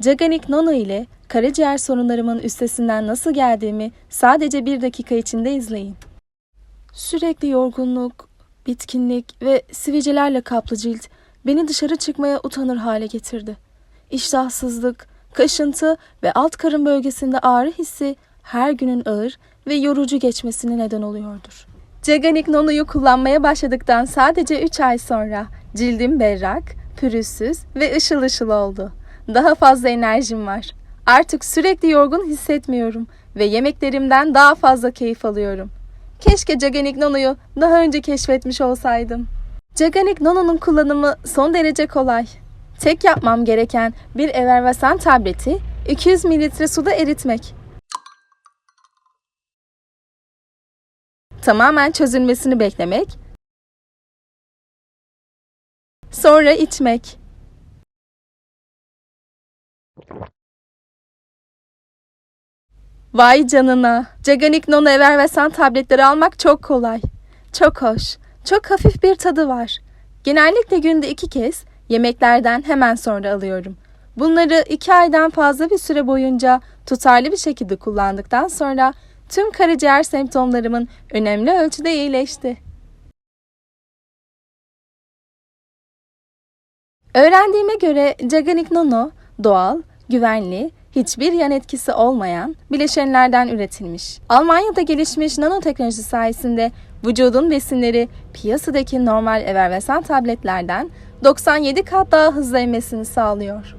Jaganik Nono ile karaciğer sorunlarımın üstesinden nasıl geldiğimi sadece bir dakika içinde izleyin. Sürekli yorgunluk, bitkinlik ve sivilcelerle kaplı cilt beni dışarı çıkmaya utanır hale getirdi. İştahsızlık, kaşıntı ve alt karın bölgesinde ağrı hissi her günün ağır ve yorucu geçmesine neden oluyordur. Jaganik Nono'yu kullanmaya başladıktan sadece 3 ay sonra cildim berrak, pürüzsüz ve ışıl ışıl oldu. Daha fazla enerjim var. Artık sürekli yorgun hissetmiyorum ve yemeklerimden daha fazla keyif alıyorum. Keşke Jaganik Nono'yu daha önce keşfetmiş olsaydım. Jaganik Nono'nun kullanımı son derece kolay. Tek yapmam gereken bir Evervasan tableti 200 mililitre suda eritmek. Tamamen çözülmesini beklemek. Sonra içmek. Vay canına. Jaganik Nono Evervesan tabletleri almak çok kolay. Çok hoş. Çok hafif bir tadı var. Genellikle günde iki kez yemeklerden hemen sonra alıyorum. Bunları iki aydan fazla bir süre boyunca tutarlı bir şekilde kullandıktan sonra tüm karaciğer semptomlarımın önemli ölçüde iyileşti. Öğrendiğime göre Jaganik Nono doğal, güvenli, hiçbir yan etkisi olmayan bileşenlerden üretilmiş. Almanya'da gelişmiş nanoteknoloji sayesinde vücudun besinleri piyasadaki normal evervesan tabletlerden 97 kat daha hızlı emmesini sağlıyor.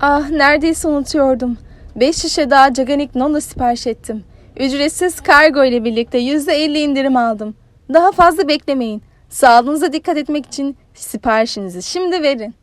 Ah neredeyse unutuyordum. 5 şişe daha Jaganik Nono sipariş ettim. Ücretsiz kargo ile birlikte %50 indirim aldım. Daha fazla beklemeyin. Sağlığınıza dikkat etmek için siparişinizi şimdi verin.